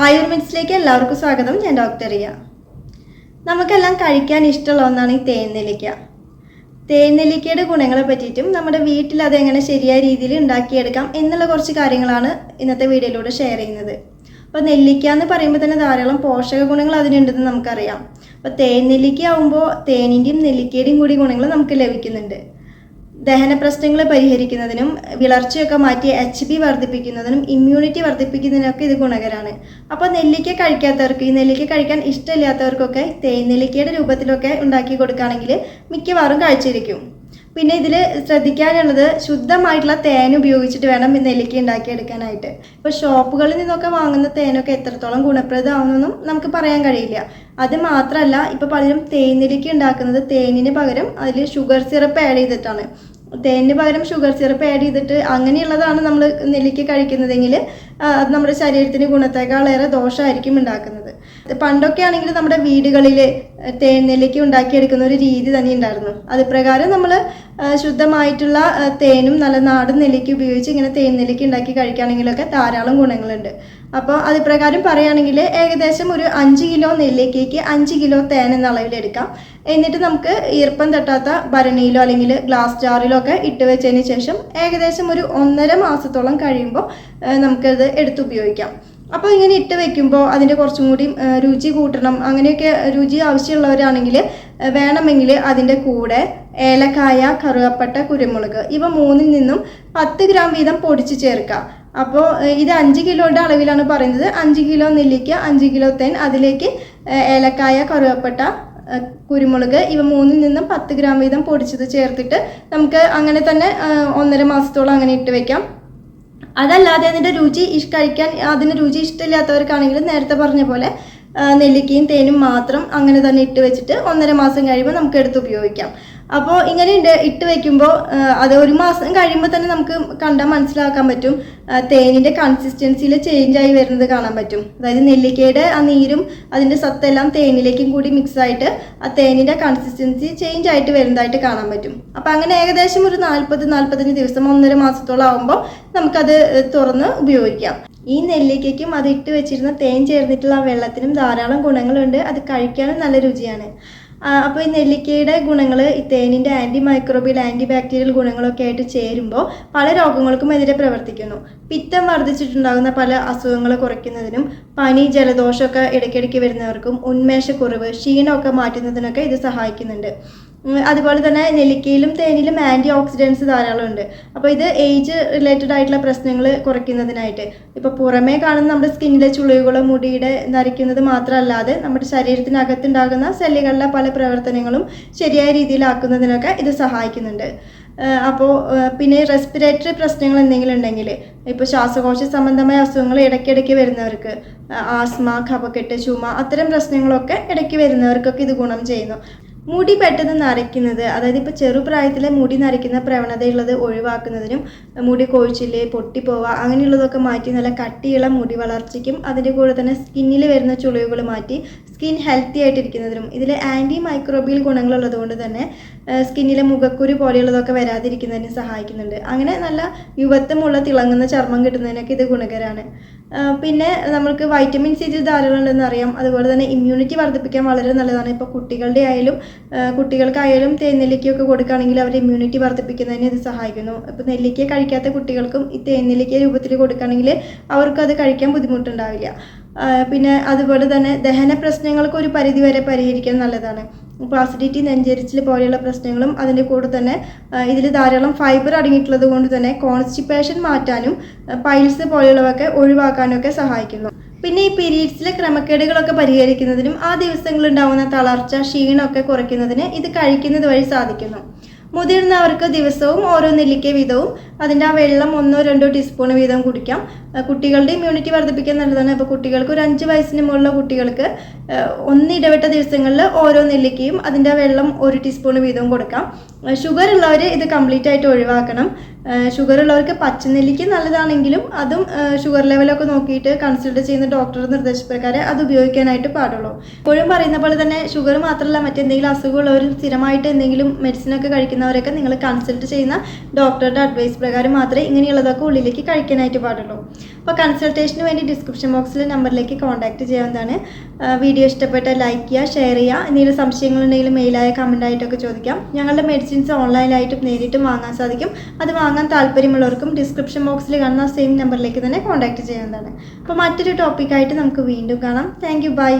ആയുർമിറ്റ്സിലേക്ക് എല്ലാവർക്കും സ്വാഗതം. ഞാൻ ഡോക്ടർ റിയ. നമുക്കെല്ലാം കഴിക്കാൻ ഇഷ്ടമുള്ള ഒന്നാണ് ഈ തേൻനെല്ലിക്ക. തേൻനെല്ലിക്കയുടെ ഗുണങ്ങളെ പറ്റിയിട്ടും നമ്മുടെ വീട്ടിൽ അതെങ്ങനെ ശരിയായ രീതിയിൽ ഉണ്ടാക്കിയെടുക്കാം എന്നുള്ള കുറച്ച് കാര്യങ്ങളാണ് ഇന്നത്തെ വീഡിയോയിലൂടെ ഷെയർ ചെയ്യുന്നത്. അപ്പോൾ നെല്ലിക്ക എന്ന് പറയുമ്പോൾ തന്നെ ധാരാളം പോഷക ഗുണങ്ങൾ അതിനുണ്ടെന്ന് നമുക്കറിയാം. അപ്പോൾ തേൻ നെല്ലിക്ക ആവുമ്പോൾ തേനിന്റെയും നെല്ലിക്കയുടെയും കൂടി ഗുണങ്ങൾ നമുക്ക് ലഭിക്കുന്നുണ്ട്. ദഹന പ്രശ്നങ്ങൾ പരിഹരിക്കുന്നതിനും വിളർച്ചയൊക്കെ മാറ്റി എച്ച് ബി വർദ്ധിപ്പിക്കുന്നതിനും ഇമ്മ്യൂണിറ്റി വർദ്ധിപ്പിക്കുന്നതിനൊക്കെ ഇത് ഗുണകരമാണ് അപ്പോൾ നെല്ലിക്ക കഴിക്കാത്തവർക്ക് ഈ നെല്ലിക്ക കഴിക്കാൻ ഇഷ്ടമില്ലാത്തവർക്കൊക്കെ തേൻ നെല്ലിക്കയുടെ രൂപത്തിലൊക്കെ ഉണ്ടാക്കി കൊടുക്കുകയാണെങ്കിൽ മിക്കവാറും കഴിച്ചിരിക്കും പിന്നെ ഇതിൽ ശ്രദ്ധിക്കാനുള്ളത് ശുദ്ധമായിട്ടുള്ള തേൻ ഉപയോഗിച്ചിട്ട് വേണം നെല്ലിക്ക ഉണ്ടാക്കിയെടുക്കാനായിട്ട്. ഇപ്പോൾ ഷോപ്പുകളിൽ നിന്നൊക്കെ വാങ്ങുന്ന തേനൊക്കെ എത്രത്തോളം ഗുണപ്രദമാണെന്നൊന്നും നമുക്ക് പറയാൻ കഴിയില്ല. അത് മാത്രമല്ല ഇപ്പോൾ പലരും തേൻ നെല്ലിക്ക ഉണ്ടാക്കുന്നത് തേനിന് പകരം അതിൽ ഷുഗർ സിറപ്പ് ആഡ് ചെയ്തിട്ടാണ്. തേനിന് പകരം ഷുഗർ സിറപ്പ് ആഡ് ചെയ്തിട്ട് അങ്ങനെയുള്ളതാണ് നമ്മൾ നെല്ലിക്ക കഴിക്കുന്നതെങ്കിൽ നമ്മുടെ ശരീരത്തിന് ഗുണത്തേക്കാളേറെ ദോഷമായിരിക്കും ഉണ്ടാക്കുന്നത്. പണ്ടൊക്കെ ആണെങ്കിൽ നമ്മുടെ വീടുകളിൽ തേൻ നെല്ലിക്ക ഉണ്ടാക്കിയെടുക്കുന്ന ഒരു രീതി തന്നെ ഉണ്ടായിരുന്നു. അത് പ്രകാരം നമ്മൾ ശുദ്ധമായിട്ടുള്ള തേനും നല്ല നാടൻ നെല്ലിക്ക് ഉപയോഗിച്ച് ഇങ്ങനെ തേൻ നെല്ലിക്ക് ഉണ്ടാക്കി കഴിക്കുകയാണെങ്കിലൊക്കെ ധാരാളം ഗുണങ്ങളുണ്ട്. അപ്പോൾ അത് പ്രകാരം പറയുകയാണെങ്കിൽ ഏകദേശം ഒരു അഞ്ച് കിലോ നെല്ലിക്കയ്ക്ക് അഞ്ച് കിലോ തേൻ എന്ന അളവിലെടുക്കാം എന്നിട്ട് നമുക്ക് ഈർപ്പം തട്ടാത്ത ഭരണിയിലോ അല്ലെങ്കിൽ ഗ്ലാസ് ജാറിലോ ഒക്കെ ഇട്ട് വെച്ചതിന് ശേഷം ഏകദേശം ഒരു ഒന്നര മാസത്തോളം കഴിയുമ്പോൾ നമുക്കത് എടുത്തുപയോഗിക്കാം. അപ്പോൾ ഇങ്ങനെ ഇട്ട് വെക്കുമ്പോൾ അതിന്റെ കുറച്ചും കൂടി രുചി കൂട്ടണം. അങ്ങനെയൊക്കെ രുചി ആവശ്യമുള്ളവരാണെങ്കിൽ വേണമെങ്കിൽ അതിന്റെ കൂടെ ഏലക്കായ കറുകപ്പട്ട കുരുമുളക് ഇവ മൂന്നിൽ നിന്നും പത്ത് ഗ്രാം വീതം പൊടിച്ച് ചേർക്കാം അപ്പോൾ ഇത് അഞ്ച് കിലോയുടെ അളവിലാണ് പറയുന്നത്. അഞ്ച് കിലോ നെല്ലിക്ക അഞ്ച് കിലോ തേൻ അതിലേക്ക് ഏലക്കായ കറുകപ്പട്ട കുരുമുളക് ഇവ മൂന്നിൽ നിന്നും പത്ത് ഗ്രാം വീതം പൊടിച്ചത് ചേർത്തിട്ട് നമുക്ക് അങ്ങനെ തന്നെ ഒന്നര മാസത്തോളം അങ്ങനെ ഇട്ട് വെക്കാം. അതല്ലാതെ അതിന്റെ രുചി ഇഷ് കഴിക്കാൻ അതിന് രുചി ഇഷ്ടമില്ലാത്തവർക്കാണെങ്കിൽ നേരത്തെ പറഞ്ഞ പോലെ നെല്ലിക്കയും തേനും മാത്രം അങ്ങനെ തന്നെ ഇട്ട് വെച്ചിട്ട് ഒന്നര മാസം കഴിയുമ്പോൾ നമുക്ക് എടുത്ത് ഉപയോഗിക്കാം. അപ്പോൾ ഇങ്ങനെ ഇട്ട് വെക്കുമ്പോൾ അത് ഒരു മാസം കഴിയുമ്പോൾ തന്നെ നമുക്ക് കണ്ടാൽ മനസ്സിലാക്കാൻ പറ്റും. തേനിന്റെ കൺസിസ്റ്റൻസിയിൽ ചേഞ്ച് ആയി വരുന്നത് കാണാൻ പറ്റും. അതായത് നെല്ലിക്കയുടെ ആ നീരും അതിന്റെ സത്തെല്ലാം തേനിലേക്കും കൂടി മിക്സ് ആയിട്ട് ആ തേനിന്റെ കൺസിസ്റ്റൻസി ചേഞ്ച് ആയിട്ട് വരുന്നതായിട്ട് കാണാൻ പറ്റും. അപ്പോൾ അങ്ങനെ ഏകദേശം ഒരു നാൽപ്പത് നാൽപ്പത്തഞ്ച് ദിവസം ഒന്നര മാസത്തോളം ആകുമ്പോൾ നമുക്കത് തുറന്ന് ഉപയോഗിക്കാം. ഈ നെല്ലിക്കയ്ക്കും അത് ഇട്ട് വെച്ചിരുന്ന തേൻ ചേർന്നിട്ടുള്ള വെള്ളത്തിനും ധാരാളം ഗുണങ്ങളുണ്ട്. അത് കഴിക്കാനും നല്ല രുചിയാണ്. അപ്പോൾ ഈ നെല്ലിക്കയുടെ ഗുണങ്ങൾ ഈ തേനിന്റെ ആന്റി മൈക്രോബിയൽ ആന്റി ബാക്ടീരിയൽ ഗുണങ്ങളൊക്കെ ആയിട്ട് ചേരുമ്പോൾ പല രോഗങ്ങൾക്കും എതിരെ പ്രവർത്തിക്കുന്നു. പിത്തം വർദ്ധിച്ചിട്ടുണ്ടാകുന്ന പല അസുഖങ്ങൾ കുറയ്ക്കുന്നതിനും പനി ജലദോഷമൊക്കെ ഇടയ്ക്കിടയ്ക്ക് വരുന്നവർക്കും ഉന്മേഷക്കുറവ് ക്ഷീണമൊക്കെ മാറ്റുന്നതിനൊക്കെ ഇത് സഹായിക്കുന്നുണ്ട്. അതുപോലെ തന്നെ നെല്ലിക്കയിലും തേനിലും ആന്റി ഓക്സിഡൻസ് ധാരാളമുണ്ട്. അപ്പോൾ ഇത് ഏജ് റിലേറ്റഡ് ആയിട്ടുള്ള പ്രശ്നങ്ങൾ കുറയ്ക്കുന്നതിനായിട്ട്. ഇപ്പോൾ പുറമേ കാണുന്ന നമ്മുടെ സ്കിന്നിലെ ചുളിവുകളോ മുടിയുടെ നരയ്ക്കുന്നത് മാത്രമല്ലാതെ നമ്മുടെ ശരീരത്തിനകത്തുണ്ടാകുന്ന സെല്ലുകളിലെ പല പ്രവർത്തനങ്ങളും ശരിയായ രീതിയിലാക്കുന്നതിനൊക്കെ ഇത് സഹായിക്കുന്നുണ്ട്. അപ്പോൾ പിന്നെ റെസ്പിറേറ്ററി പ്രശ്നങ്ങൾ എന്തെങ്കിലും ഉണ്ടെങ്കിൽ ഇപ്പോൾ ശ്വാസകോശ സംബന്ധമായ അസുഖങ്ങൾ ഇടയ്ക്കിടയ്ക്ക് വരുന്നവർക്ക് ആസ്മ കഫക്കെട്ട് ചുമ അത്തരം പ്രശ്നങ്ങളൊക്കെ ഇടയ്ക്ക് വരുന്നവർക്കൊക്കെ ഇത് ഗുണം ചെയ്യുന്നു. മുടി പെട്ടെന്ന് നരയ്ക്കുന്നത് അതായത് ഇപ്പോൾ ചെറുപ്രായത്തിലെ മുടി നരയ്ക്കുന്ന പ്രവണതയുള്ളത് ഒഴിവാക്കുന്നതിനും മുടി കൊഴിച്ചിൽ പൊട്ടിപ്പോവുക അങ്ങനെയുള്ളതൊക്കെ മാറ്റി നല്ല കട്ടിയുള്ള മുടി വളർച്ചയ്ക്കും അതിന്റെ കൂടെ തന്നെ സ്കിന്നിൽ വരുന്ന ചുളിവുകൾ മാറ്റി സ്കിൻ ഹെൽത്തി ആയിട്ടിരിക്കുന്നതിനും ഇതിൽ ആന്റി മൈക്രോബിയൽ ഗുണങ്ങളുള്ളത് കൊണ്ട് തന്നെ സ്കിന്നിലെ മുഖക്കുരു പോലെയുള്ളതൊക്കെ വരാതിരിക്കുന്നതിന് സഹായിക്കുന്നുണ്ട്. അങ്ങനെ നല്ല യുവത്വമുള്ള തിളങ്ങുന്ന ചർമ്മം കിട്ടുന്നതിനൊക്കെ ഇത് ഗുണകരമാണ് പിന്നെ നമ്മൾക്ക് വൈറ്റമിൻ സി ധാരാളം ഉണ്ടെന്ന് അറിയാം. അതുപോലെ തന്നെ ഇമ്മ്യൂണിറ്റി വർദ്ധിപ്പിക്കാൻ വളരെ നല്ലതാണ്. ഇപ്പോൾ കുട്ടികളുടെ ആയാലും കുട്ടികൾക്കായാലും തേൻനെല്ലിക്കയൊക്കെ കൊടുക്കുകയാണെങ്കിൽ അവരുടെ ഇമ്മ്യൂണിറ്റി വർദ്ധിപ്പിക്കുന്നതിന് ഇത് സഹായിക്കുന്നു. ഇപ്പോൾ നെല്ലിക്ക കഴിക്കാത്ത കുട്ടികൾക്കും ഈ തേനെല്ലിക്ക രൂപത്തിൽ കൊടുക്കുകയാണെങ്കിൽ അവർക്കത് കഴിക്കാൻ ബുദ്ധിമുട്ടുണ്ടാവില്ല. പിന്നെ അതുപോലെ തന്നെ ദഹന പ്രശ്നങ്ങൾക്ക് ഒരു പരിധി വരെ പരിഹരിക്കാൻ നല്ലതാണ്. ഇപ്പോൾ നെഞ്ചരിച്ചിൽ പോലെയുള്ള പ്രശ്നങ്ങളും അതിന്റെ കൂടെ തന്നെ ഇതിൽ ധാരാളം ഫൈബർ അടങ്ങിയിട്ടുള്ളത് കൊണ്ട് തന്നെ കോൺസ്റ്റിപ്പേഷൻ മാറ്റാനും പൈൽസ് പോലെയുള്ളവയൊക്കെ ഒഴിവാക്കാനും ഒക്കെ സഹായിക്കുന്നു. പിന്നെ ഈ പീരീഡ്സിലെ ക്രമക്കേടുകളൊക്കെ പരിഹരിക്കുന്നതിനും ആ ദിവസങ്ങളിൽ ഉണ്ടാകുന്ന തളർച്ച ക്ഷീണമൊക്കെ കുറയ്ക്കുന്നതിന് ഇത് കഴിക്കുന്നത് വഴി സാധിക്കുന്നു. മുതിർന്നവർക്ക് ദിവസവും ഓരോ നെല്ലിക്ക വീതവും അതിന്റെ ആ വെള്ളം ഒന്നോ രണ്ടോ ടീസ്പൂൺ വീതം കുടിക്കാം. കുട്ടികളുടെ ഇമ്മ്യൂണിറ്റി വർദ്ധിപ്പിക്കാൻ നല്ലതാണ്. അപ്പോൾ കുട്ടികൾക്ക് ഒരു അഞ്ച് വയസ്സിന് മുകളിലുള്ള കുട്ടികൾക്ക് ഒന്നിടവിട്ട ദിവസങ്ങളിൽ ഓരോ നെല്ലിക്കയും അതിന്റെ വെള്ളം ഒരു ടീസ്പൂൺ വീതവും കൊടുക്കാം. ഷുഗർ ഉള്ളവർ ഇത് കംപ്ലീറ്റ് ആയിട്ട് ഒഴിവാക്കണം. ഷുഗർ ഉള്ളവർക്ക് പച്ചനെല്ലിക്ക് നല്ലതാണെങ്കിലും അതും ഷുഗർ ലെവലൊക്കെ നോക്കിയിട്ട് കൺസൾട്ട് ചെയ്യുന്ന ഡോക്ടറുടെ നിർദ്ദേശപ്രകാരം അത് ഉപയോഗിക്കാനായിട്ട് പാടുള്ളൂ. ഇപ്പോഴും പറയുന്ന പോലെ തന്നെ ഷുഗർ മാത്രമല്ല മറ്റെന്തെങ്കിലും അസുഖമുള്ളവരും സ്ഥിരമായിട്ട് എന്തെങ്കിലും മെഡിസിനൊക്കെ കഴിക്കുന്നവരൊക്കെ നിങ്ങൾ കൺസൾട്ട് ചെയ്യുന്ന ഡോക്ടറുടെ അഡ്വൈസ് പ്രകാരം മാത്രമേ ഇങ്ങനെയുള്ളതൊക്കെ ഉള്ളിലേക്ക് കഴിക്കാനായിട്ട് പാടുള്ളൂ. അപ്പോൾ കൺസൾട്ടേഷന് വേണ്ടി ഡിസ്ക്രിപ്ഷൻ ബോക്സിൽ നമ്പറിലേക്ക് കോൺടാക്റ്റ് ചെയ്യാവുന്നതാണ്. വീഡിയോ ഇഷ്ടപ്പെട്ട ലൈക്ക് ചെയ്യുക ഷെയർ ചെയ്യുക. എന്തെങ്കിലും സംശയങ്ങളുണ്ടെങ്കിൽ മെയിലായ കമന്റ് ആയിട്ടൊക്കെ ചോദിക്കാം. ഞങ്ങളുടെ മെഡിസിൻസ് ഓൺലൈനായിട്ടും നേരിട്ടും വാങ്ങാൻ സാധിക്കും. അത് വാങ്ങാൻ താല്പര്യമുള്ളവർക്കും ഡിസ്ക്രിപ്ഷൻ ബോക്സിൽ കാണുന്ന സെയിം നമ്പറിലേക്ക് തന്നെ കോൺടാക്റ്റ് ചെയ്യാവുന്നതാണ്. അപ്പോൾ മറ്റൊരു ടോപ്പിക്കായിട്ട് നമുക്ക് വീണ്ടും കാണാം. Thank bye